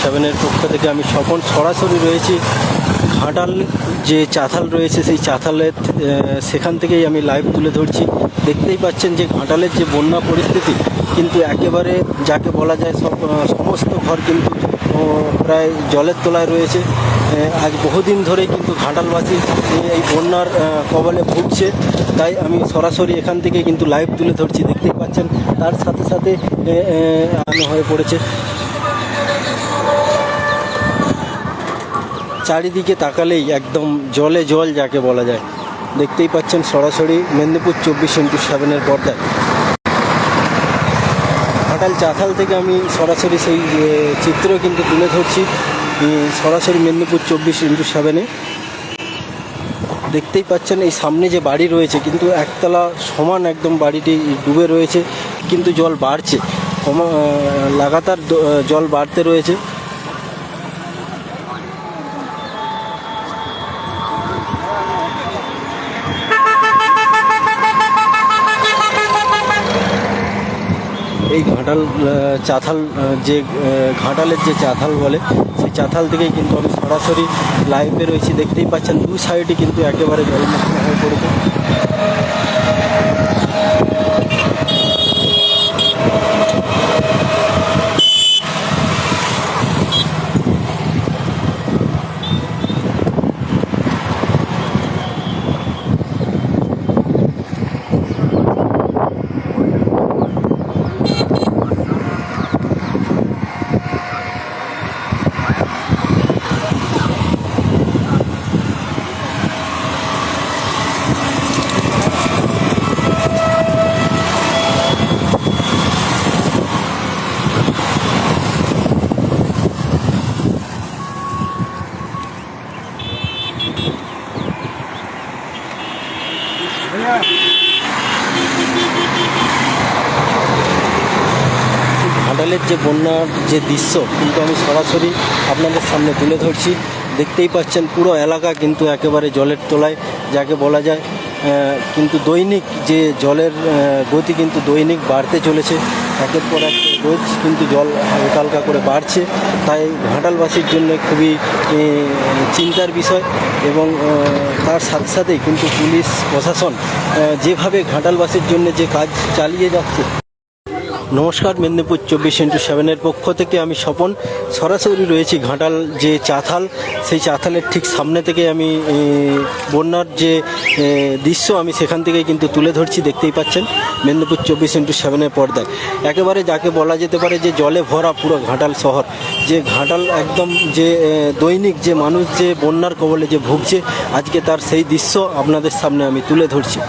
সেভেনের পক্ষ থেকে আমি স্বপন সরাসরি রয়েছি। ঘাটাল যে চাতাল রয়েছে, সেই চাতালের সেখান থেকেই আমি লাইভ তুলে ধরছি। দেখতেই পাচ্ছেন যে ঘাটালের যে বন্যা পরিস্থিতি, কিন্তু একেবারে যাকে বলা যায় সব সমস্ত ঘর কিন্তু প্রায় জলের তলায় রয়েছে। আজ বহুদিন ধরেই কিন্তু ঘাটালবাসী এই বন্যার কবলে ভুগছে। তাই আমি সরাসরি এখান থেকে কিন্তু লাইভ তুলে ধরছি। দেখতেই পাচ্ছেন, তার সাথে সাথে হয়ে পড়েছে। চারিদিকে তাকালেই একদম জলে জল যাকে বলা যায়। দেখতেই পাচ্ছেন সরাসরি মেদিনীপুর চব্বিশ ইন্টু সেভেনের পর্দায়। ঘাটাল চাথাল থেকে আমি সরাসরি সেই চিত্র কিন্তু তুলে ধরছি সরাসরি মেদিনীপুর চব্বিশ ইন্টু সেভেনে দেখতেই পাচ্ছেন এই সামনে যে বাড়ি রয়েছে, কিন্তু একতলা সমান একদম বাড়িটি ডুবে রয়েছে, কিন্তু জল বাড়ছে। লাগাতার জল বাড়তে রয়েছে। এই ঘাটাল চাথাল যে ঘাটালের যে চাথাল বলে, সেই চাথাল থেকেই কিন্তু আমি সরাসরি লাইভে রয়েছি। দেখতেই পাচ্ছেন, দু সাইডে কিন্তু একেবারে জলমগ্ন হয়ে পড়েছে। ঘাটালের যে বন্যার যে দৃশ্য, কিন্তু আমি সরাসরি আপনাদের সামনে তুলে ধরছি। দেখতেই পাচ্ছেন পুরো এলাকা কিন্তু একেবারে জলের তলায়, যাকে বলা যায় কিন্তু দৈনিক যে জলের গতি কিন্তু দৈনিক বাড়তে চলেছে। একের পর এক রোজ কিন্তু জল হালকা হালকা করে বাড়ছে। তাই ঘাটালবাসীর জন্য খুবই চিন্তার বিষয় এবং তার সাথে সাথেই কিন্তু পুলিশ, প্রশাসন যেভাবে ঘাটালবাসীর জন্য যে কাজ চালিয়ে যাচ্ছে নমস্কার, মেদিনীপুর চব্বিশ ইন্টু সেভেনের পক্ষ থেকে আমি স্বপন। সরাসরি রয়েছি ঘাটাল যে চাথাল, সেই চাথালের ঠিক সামনে থেকে আমি বন্যার যে দৃশ্য আমি সেখান থেকে কিন্তু তুলে ধরছি, দেখতেই পাচ্ছেন। মেদিনীপুর চব্বিশ ইন্টু সেভেনের পর্দায়। একেবারে যাকে বলা যেতে পারে যে জলে ভরা পুরো ঘাটাল শহর, যে ঘাটাল একদম যে দৈনিক যে মানুষ যে বন্যার কবলে যে ভুগছে, আজকে তার সেই দৃশ্য আপনাদের সামনে আমি তুলে ধরছি।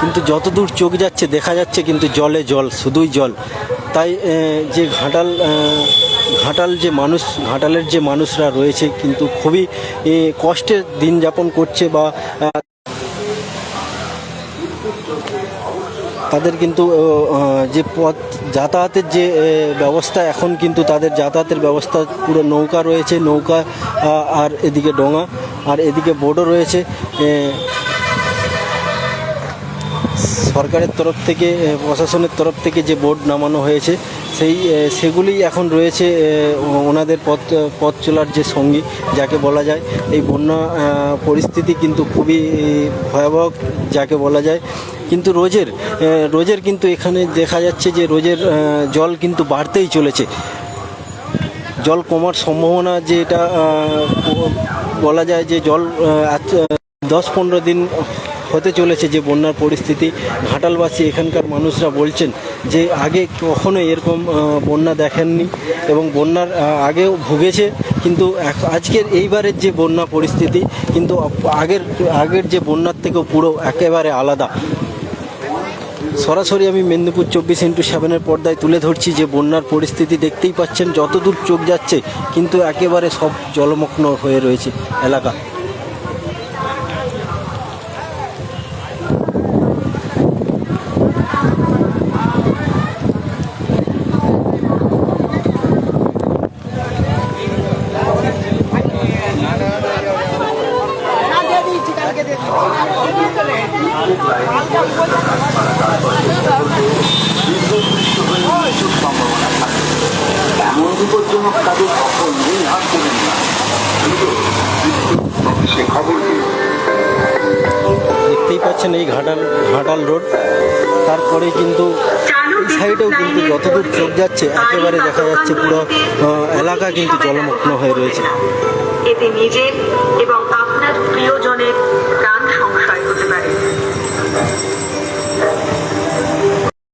কিন্তু যতদূর চোখ যাচ্ছে, দেখা যাচ্ছে কিন্তু জলে জল, শুধুই জল। তাই যে ঘাটাল ঘাটাল যে মানুষ, ঘাটালের যে মানুষরা রয়েছে কিন্তু খুবই কষ্টের কষ্টে দিন যাপন করছে বা তাদের কিন্তু যে পথ যাতায়াতের যে ব্যবস্থা, এখন কিন্তু তাদের যাতায়াতের ব্যবস্থা পুরো নৌকা রয়েছে, নৌকা আর এদিকে ডোঙা, আর এদিকে বোর্ডও রয়েছে সরকারের তরফ থেকে প্রশাসনের তরফ থেকে যে বোর্ড নামানো হয়েছে, সেই সেগুলি এখন রয়েছে ওনাদের পথ পথ চলার যে সঙ্গী, যাকে বলা যায়। এই বন্যা পরিস্থিতি কিন্তু খুবই ভয়াবহ যাকে বলা যায়। কিন্তু রোজের রোজের কিন্তু এখানে দেখা যাচ্ছে যে রোজের জল কিন্তু বাড়তেই চলেছে। জল কমার সম্ভাবনা যে এটা বলা যায় যে জল দশ পনেরো দিন হতে চলেছে যে বন্যার পরিস্থিতি। ঘাটালবাসী, এখানকার মানুষরা বলছেন যে আগে কখনো এরকম বন্যা দেখেননি এবং বন্যার আগেও ভুগেছে। কিন্তু আজকের এইবারের যে বন্যা পরিস্থিতি, কিন্তু আগের আগের যে বন্যার থেকেও পুরো একেবারে আলাদা। সরাসরি আমি মেদিনীপুর চব্বিশ ইন্টু সেভেনের পর্দায় তুলে ধরছি যে বন্যার পরিস্থিতি দেখতেই পাচ্ছেন, যতদূর চোখ যাচ্ছে, কিন্তু একেবারে সব জলমগ্ন হয়ে রয়েছে এলাকা। দেখতেই পাচ্ছেন এই ঘাটাল ঘাটাল রোড। তারপরে কিন্তু এই সাইডেও কিন্তু যতদূর চোখ যাচ্ছে, একেবারে দেখা যাচ্ছে পুরো এলাকা কিন্তু জলমগ্ন হয়ে রয়েছে। এতে নিজের এবং আপনার প্রিয়জনের প্রাণ সংশয় হতে পারে।